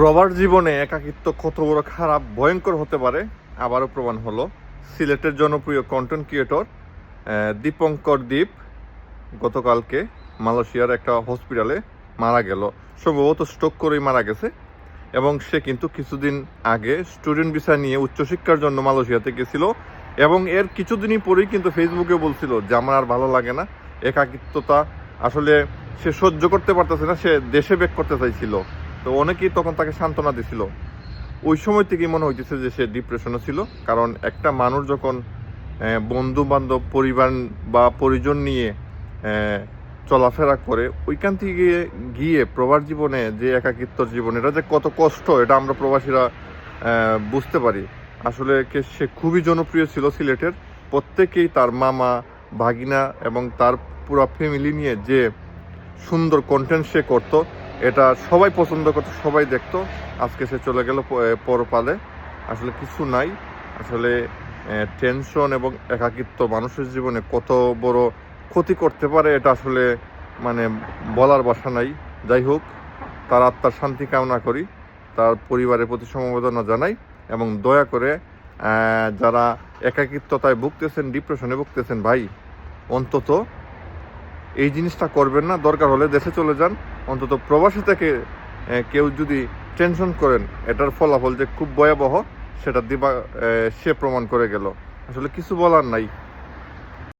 প্রবার জীবনে একাকিত্ব কত বড় খারাপ, ভয়ঙ্কর হতে পারে, আবারও প্রমাণ হলো। সিলেটের জনপ্রিয় কন্টেন্ট ক্রিয়েটর দীপঙ্কর দ্বীপ গতকালকে মালয়েশিয়ার একটা হসপিটালে মারা গেল। সম্ভবত স্ট্রোক করেই মারা গেছে এবং সে কিন্তু কিছুদিন আগে স্টুডেন্ট ভিসা নিয়ে উচ্চশিক্ষার জন্য মালয়েশিয়াতে গেছিল এবং এর কিছুদিনই পরেই কিন্তু ফেসবুকে বলছিল যে, আমার আর ভালো লাগে না। একাকিত্বতা আসলে সে সহ্য করতে পারতেছে না, সে দেশে বেক করতে চাইছিল। তো অনেকেই তখন তাকে সান্ত্বনা দিছিল। ওই সময় থেকেই মনে হইতেছে যে সে ডিপ্রেশনে ছিল, কারণ একটা মানুষ যখন বন্ধু বান্ধব পরিবার বা পরিজন নিয়ে চলাফেরা করে, ওইখান থেকে গিয়ে প্রবাস জীবনে যে একাকিত্বর জীবন, এটা যে কত কষ্ট, এটা আমরা প্রবাসীরা বুঝতে পারি। আসলে সে খুবই জনপ্রিয় ছিল সিলেটের। প্রত্যেকেই তার মামা, ভাগিনা এবং তার পুরো ফ্যামিলি নিয়ে যে সুন্দর কন্টেন্ট সে করতো এটা সবাই পছন্দ করতো, সবাই দেখতো। আজকে সে চলে গেল পরপালে। আসলে কিছু নাই। আসলে টেনশন এবং একাকিত্ব মানুষের জীবনে কত বড় ক্ষতি করতে পারে এটা আসলে মানে বলার বাসা নাই। যাই হোক, তার আত্মার শান্তি কামনা করি, তার পরিবারের প্রতি সমবেদনা জানাই এবং দয়া করে যারা একাকিত্বতায় ভুগতেছেন ডিপ্রেশনে ভুগতেছেন, ভাই, অন্তত এই জিনিসটা করবেন না। দরকার হলে দেশে চলে যান। অন্তত প্রবাসী থেকে কেউ যদি টেনশন করেন, এটার ফলাফল যে খুব ভয়াবহ, সেটা দিবা সে প্রমাণ করে গেল। আসলে কিছু বলার নাই।